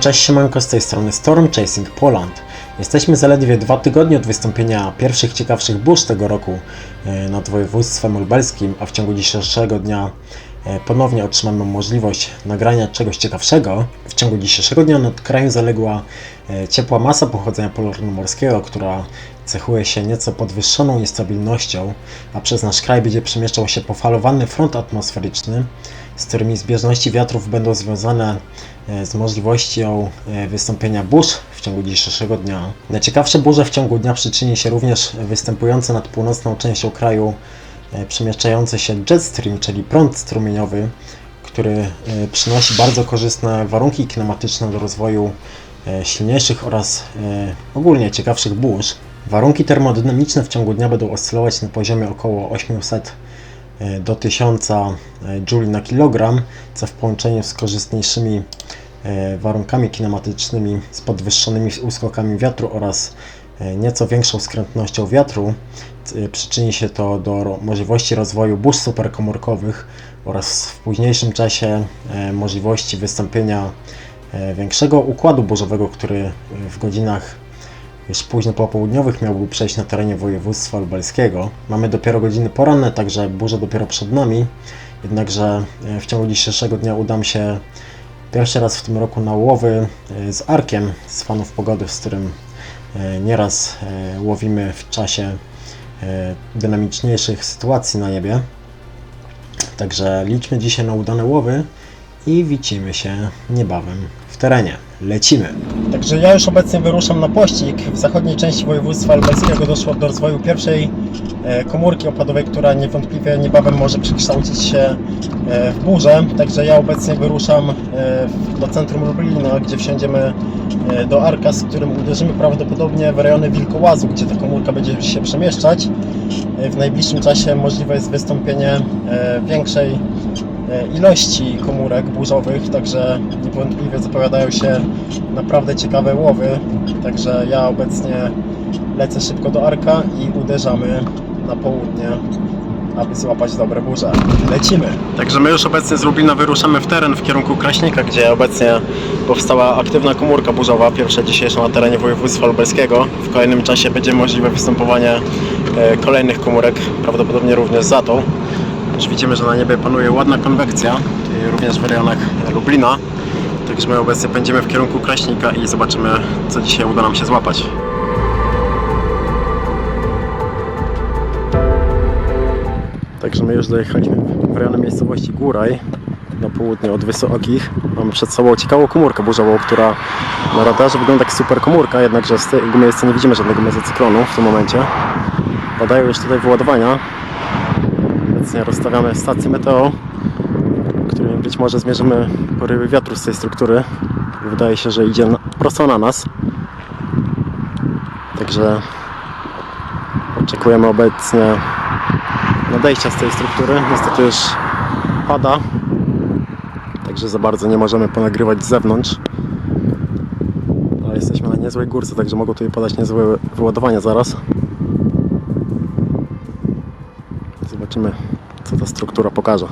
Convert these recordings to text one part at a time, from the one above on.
Cześć siemanko, z tej strony Storm Chasing Poland. Jesteśmy zaledwie dwa tygodnie od wystąpienia pierwszych ciekawszych burz tego roku e, nad województwem lubelskim, a w ciągu dzisiejszego dnia e, ponownie otrzymamy możliwość nagrania czegoś ciekawszego. W ciągu dzisiejszego dnia nad krajem zaległa e, ciepła masa pochodzenia polarno-morskiego, która cechuje się nieco podwyższoną niestabilnością, a przez nasz kraj będzie przemieszczał się pofalowany front atmosferyczny, z którymi zbieżności wiatrów będą związane e, z możliwością e, wystąpienia burz w ciągu dzisiejszego dnia. Najciekawsze burze w ciągu dnia przyczyni się również występujące nad północną częścią kraju e, przemieszczający się jet stream, czyli prąd strumieniowy, który przynosi bardzo korzystne warunki klimatyczne do rozwoju silniejszych oraz ogólnie ciekawszych burz. Warunki termodynamiczne w ciągu dnia będą oscylować na poziomie około 800 e, do 1000 e, Joule na kilogram, co w połączeniu z korzystniejszymi e, warunkami klimatycznymi, z podwyższonymi uskokami wiatru oraz e, nieco większą skrętnością wiatru e, przyczyni się to do możliwości rozwoju burz superkomórkowych oraz w późniejszym czasie e, możliwości wystąpienia e, większego układu burzowego, który e, w godzinach już późno popołudniowych miałby przejść na terenie województwa lubelskiego. Mamy dopiero godziny poranne, także burza dopiero przed nami. Jednakże e, w ciągu dzisiejszego dnia udam się pierwszy raz w tym roku na łowy e, z Arkiem, z fanów pogody, z którym e, nieraz łowimy w czasie dynamiczniejszych sytuacji na niebie. Także liczmy dzisiaj na udane łowy i widzimy się niebawem w terenie. Lecimy! Także ja już obecnie wyruszam na pościg. W zachodniej części województwa lubelskiego doszło do rozwoju pierwszej e, komórki opadowej, która niewątpliwie niebawem może przekształcić się e, w burzę. Także ja obecnie wyruszam e, do centrum Lublina, gdzie wsiądziemy do Arka, z którym uderzymy prawdopodobnie w rejony Wilkołazu, gdzie ta komórka będzie się przemieszczać. W najbliższym czasie możliwe jest wystąpienie większej ilości komórek burzowych, także niewątpliwie zapowiadają się naprawdę ciekawe łowy. Także ja obecnie lecę szybko do Arka i uderzamy na południe, aby złapać dobre burze. Lecimy! Także my już obecnie z Lublina wyruszamy w teren w kierunku Kraśnika, gdzie obecnie powstała aktywna komórka burzowa, pierwsza dzisiejsza na terenie województwa lubelskiego. W kolejnym czasie będzie możliwe występowanie e, kolejnych komórek, prawdopodobnie również za tą. Już widzimy, że na niebie panuje ładna konwekcja, również w rejonach Lublina. Także my obecnie pędzimy w kierunku Kraśnika i zobaczymy, co dzisiaj uda nam się złapać. Także my już dojechaliśmy w rejony miejscowości Góraj, na południe od Wysokich. Mamy przed sobą ciekawą komórkę burzową, która na radarze wygląda jak super komórka, jednakże z tego miejsca nie widzimy żadnego mezocyklonu w tym momencie. Padają już tutaj wyładowania. Obecnie rozstawiamy stację meteo, którym być może zmierzymy porywy wiatru z tej struktury. Wydaje się, że idzie prosto na nas. Także oczekujemy obecnie nadejścia z tej struktury. Niestety już pada, także za bardzo nie możemy ponagrywać z zewnątrz. Ale jesteśmy na niezłej górce, także mogą tutaj padać niezłe wyładowania zaraz. Zobaczymy, co ta struktura pokaże.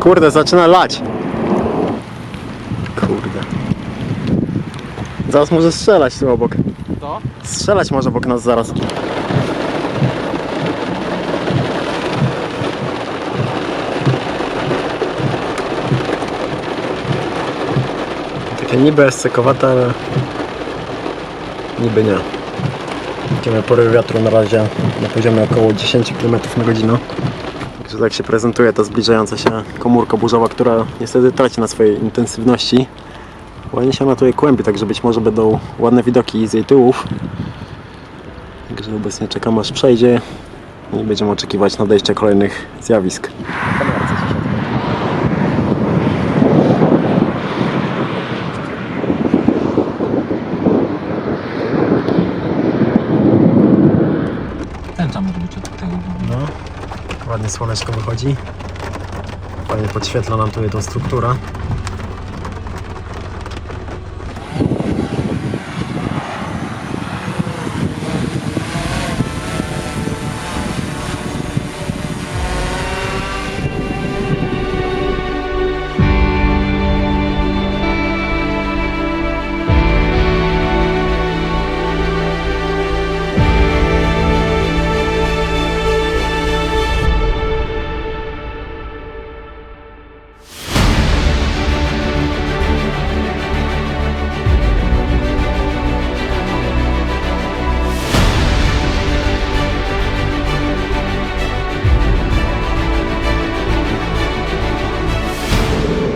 Kurde, zaczyna lać. Kurde. Zaraz może strzelać tu obok. Co? Strzelać może obok nas zaraz. Niby escekowate, ale niby nie. Widzimy porywy wiatru na razie na poziomie około 10 km na godzinę. Także tak się prezentuje ta zbliżająca się komórka burzowa, która niestety traci na swojej intensywności. Ładnie się ona tutaj kłębi, także być może będą ładne widoki z jej tyłów. Także obecnie czekam aż przejdzie i będziemy oczekiwać nadejścia kolejnych zjawisk. Tęcza może być od tego. No, ładnie słoneczko wychodzi. Fajnie podświetla nam tutaj tą strukturę.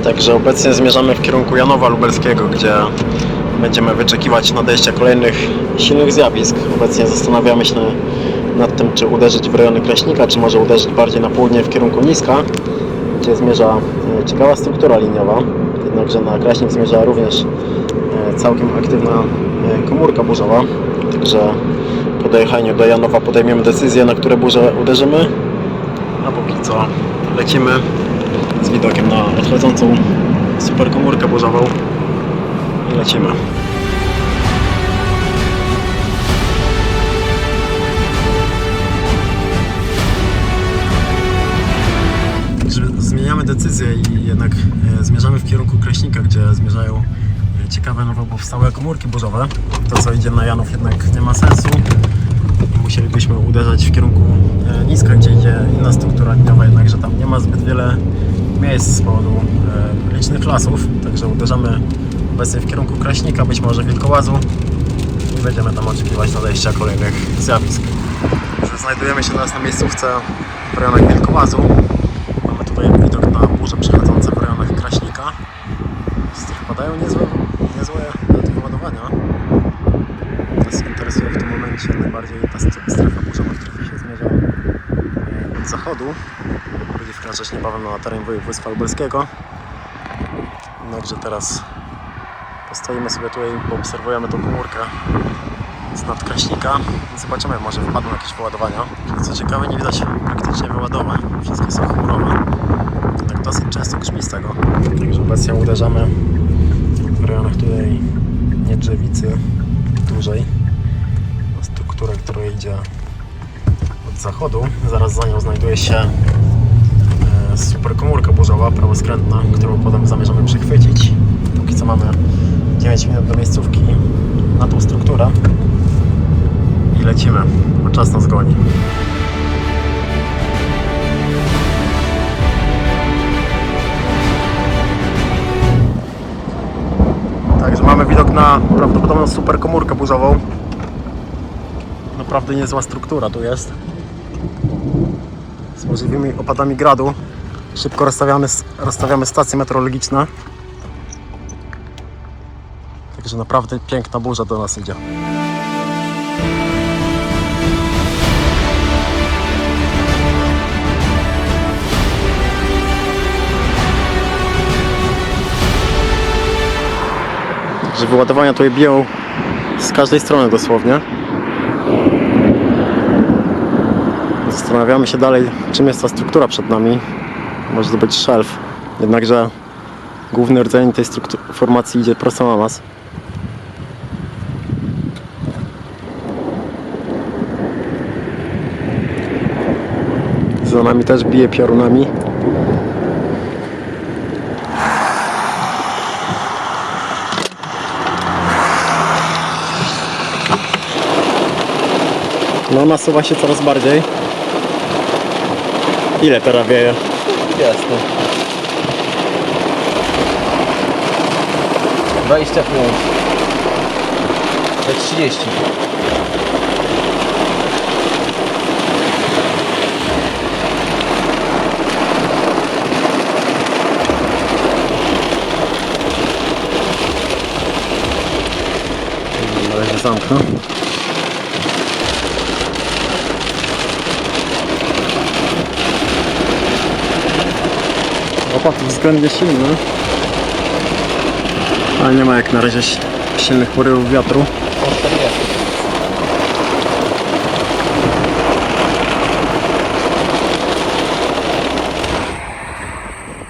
Także obecnie zmierzamy w kierunku Janowa Lubelskiego, gdzie będziemy wyczekiwać nadejścia kolejnych silnych zjawisk. Obecnie zastanawiamy się nad tym, czy uderzyć w rejony Kraśnika, czy może uderzyć bardziej na południe w kierunku Niska, gdzie zmierza e, ciekawa struktura liniowa. Jednakże na Kraśnik zmierza również e, całkiem aktywna e, komórka burzowa. Także po dojechaniu do Janowa podejmiemy decyzję, na które burze uderzymy. A póki co lecimy z widokiem na odchodzącą superkomórkę burzową i lecimy. Zmieniamy decyzję i jednak e, zmierzamy w kierunku Kraśnika, gdzie zmierzają e, ciekawe nowo powstałe komórki burzowe. To co idzie na Janów jednak nie ma sensu. Musielibyśmy uderzać w kierunku e, niska, gdzie idzie inna struktura liniowa, jednakże tam nie ma zbyt wiele miejsc z powodu e, licznych lasów. Także uderzamy obecnie w kierunku Kraśnika, być może Wilkołazu i będziemy tam oczekiwać nadejścia kolejnych zjawisk. Znajdujemy się teraz na miejscówce w rejonach Wilkołazu. Mamy tutaj widok na burze przechodzące w rejonach Kraśnika, z których padają niezłe, niezłe wyładowania. Nas interesuje w tym momencie najbardziej ta st- strefa burzowa, która się zmierza e, od zachodu. Będzie wkraczać niebawem na teren województwa lubelskiego. Jednakże teraz postoimy sobie tutaj, poobserwujemy tą komórkę z nadkraśnika zobaczymy, może wpadną jakieś wyładowania. Co ciekawe, nie widać praktycznie wyładowań, wszystkie są chmurowe. Tak dosyć często grzmi z tego. Także obecnie uderzamy w rejonach tutaj Niedrzewicy dużej. Strukturę, która idzie od zachodu. Zaraz za nią znajduje się e, superkomórka burzowa, prawoskrętna, którą potem zamierzamy przechwycić. Póki co mamy 9 minut do miejscówki na tą strukturę i lecimy, bo czas nas goni. Także mamy widok na prawdopodobną superkomórkę burzową. Naprawdę niezła struktura tu jest. Z możliwymi opadami gradu. Szybko rozstawiamy, rozstawiamy stacje meteorologiczne. Także naprawdę piękna burza do nas idzie. że wyładowania tutaj biją z każdej strony dosłownie. Zastanawiamy się dalej, czym jest ta struktura przed nami. Może to być szelf. Jednakże główny rdzeń tej formacji idzie prosto na nas. Za nami też bije piorunami. No nasuwa się coraz bardziej. Ile teraz wieje? Jest no. 25 To 30 Na. Opad względnie silny. Ale nie ma jak na razie si- silnych porywów wiatru. O 40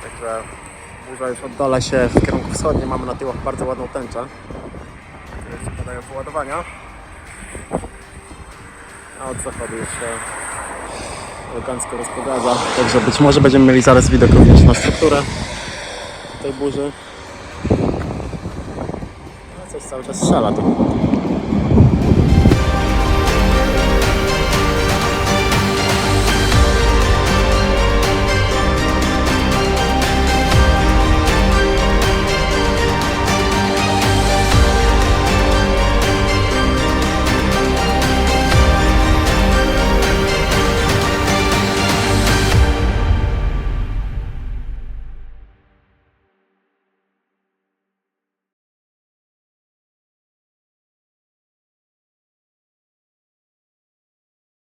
Także burza już oddala się w kierunku wschodnim. Mamy na tyłach bardzo ładną tęczę. Jeszcze padają poładowania. A od zachodu się elegancko rozpogadza. Także być może będziemy mieli zaraz widok również na strukturę tej burzy. No coś cały czas strzela tu.